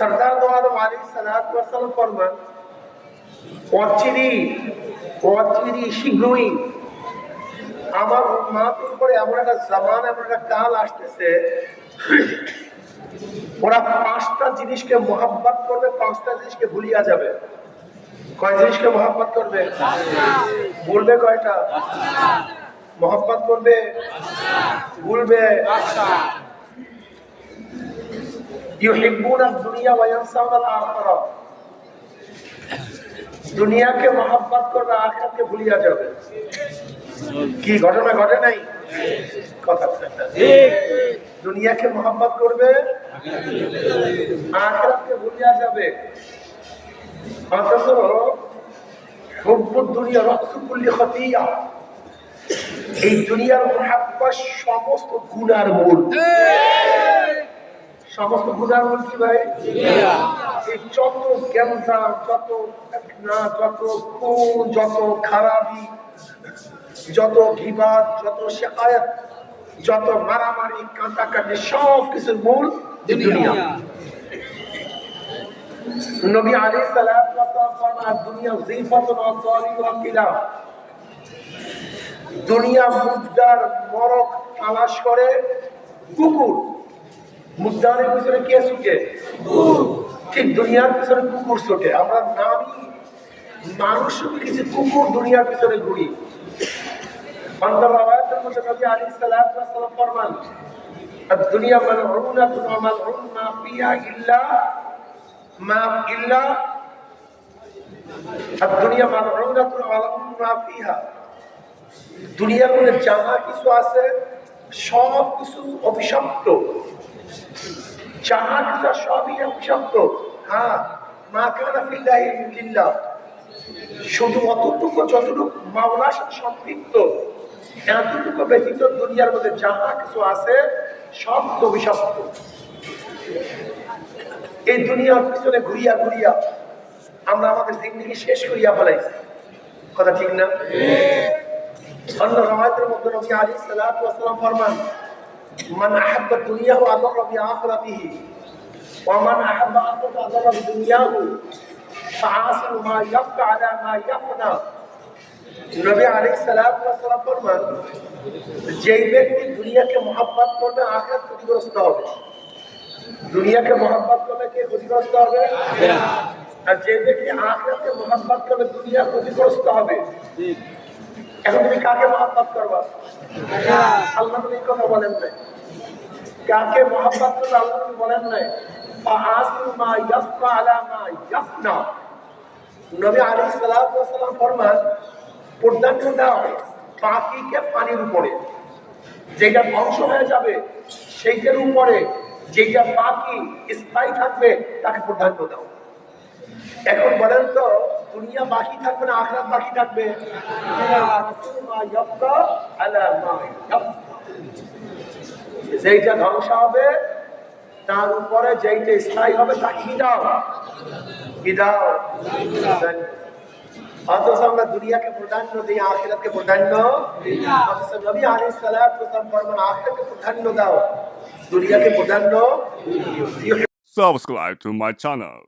সরদার দো আলম আলী সালাম ফরমান অচিরি অচিরি শীঘ্রই আমার উন্মাতের উপরে এমন একটা জামান, এমন একটা কাল আসতেছে, ওরা পাঁচটা জিনিসকে মোহাব্বত করবে, পাঁচটা জিনিসকে ভুলিয়া যাবে। কয় জিনিসকে মোহাব্বত করবে? ভুলবে কয়টা? মোহাব্বত করবে? ভুলবে দুনিয়াকে মোহাব্বত করবে ভুলিয়া যাবে। কি ঘটনা ঘটে নাই? দুনিয়াকে মোহাব্বত করবে, আখিরাতকে ভুলিয়া যাবে। অথচ দুনিয়া এই দুনিয়ার মোহাব্বত সমস্ত গুনার মূল। সমস্ত কি ভাই। এই যত ক্যান্সার, যত না যত খুন, যত খারাপি, যত ঘিবাদ, যত শেখায়ত যত মারামারি কাটাকাটি সব কিছুর মূল দুনিয়া। নবী আলী সালাম দুনিয়া ওয়া দুনিয়া মুদ্রার মরক তালাশ করে কুকুর। মুদ্রার পিছনে কে ছুটে ঠিক দুনিয়ার পিছনে কুকুর ছোটে আমরা নামই মানুষ কিছু কুকুর দুনিয়ার পিছনে ঘুরি অন্তর রাওয়ায়াতের মধ্যে নবী আলাইহিস সালাতু ওয়াস সালাম ফরমান الدنيا ملعونة وملعون ما فيها إلا ما إلا الدنيا ملعونة وملعون ما فيها দুনিয়ার মধ্যে যাহা কিছু আছে সব কিছু অভিশপ্ত আছে, সবই অভিশপ্ত হ্যাঁ মা কানা ফিল্লাহি শুধু অতটুকু যতটুকু মাওলার সাথে সম্পৃক্ত এতটুকু ব্যতীত দুনিয়ার মধ্যে যাহা কিছু আছে সব অভিশপ্ত এই দুনিয়ার পিছনে ঘুরিয়া ঘুরিয়া আমরা আমাদের জিন্দগি শেষ করিয়া ফেলাইছি। কথা ঠিক না? অন্য রওয়ায়াতের মধ্যে নবী ওয়াস সালাম ফরমান মান আহাব্বা দুনিয়াহু আদাররা বিআখিরাতিহি ওয়া মান আহাব্বা আখিরাতাহু আদাররা বিদুনিয়াহু ফাআসিল মা ইয়াবকা আলা মা ইয়াফনা। নবী আলাইহিস সালাম ফরমান যেই ব্যক্তি দুনিয়াকে মহব্বত করবে আখিরাত ক্ষতিগ্রস্ত হবে। দুনিয়াকে মহব্বত করলে কে ক্ষতিগ্রস্ত হবে? আর যে ব্যক্তি আখিরাতকে মহব্বত করবে দুনিয়া ক্ষতিগ্রস্ত হবে। এখন তুমি কাকে মহাব্বত করবা? আল্লাহ এই কথা বলেন নাই। কাকে মহাব্বত করবে আল্লাহ নবী বলেন নাই? নবী সালাম ফরমান পর্দান্য দাও পাখিকে পানির উপরে। যেটা ধ্বংস হয়ে যাবে, সেইটার উপরে যেটা পাখি স্থায়ী থাকবে, তাকে প্রাধান্য দাও। এখন বলেন তো দুনিয়া বাকি থাকবে না, আখরাত বাকি থাকবে। যেইটা ধ্বংস হবে, তার উপরে যেইটা স্থায়ী হবে, তাকে কি দাও? কি দাও? অথচ আমরা দুনিয়াকে প্রাধান্য দিই, আখিরাতকে প্রাধান্য অথচ নবী ওয়াস সালাম ফরমান আখিরাতকে প্রাধান্য দাও। দুনিয়াকে প্রাধান্য subscribe to my channel.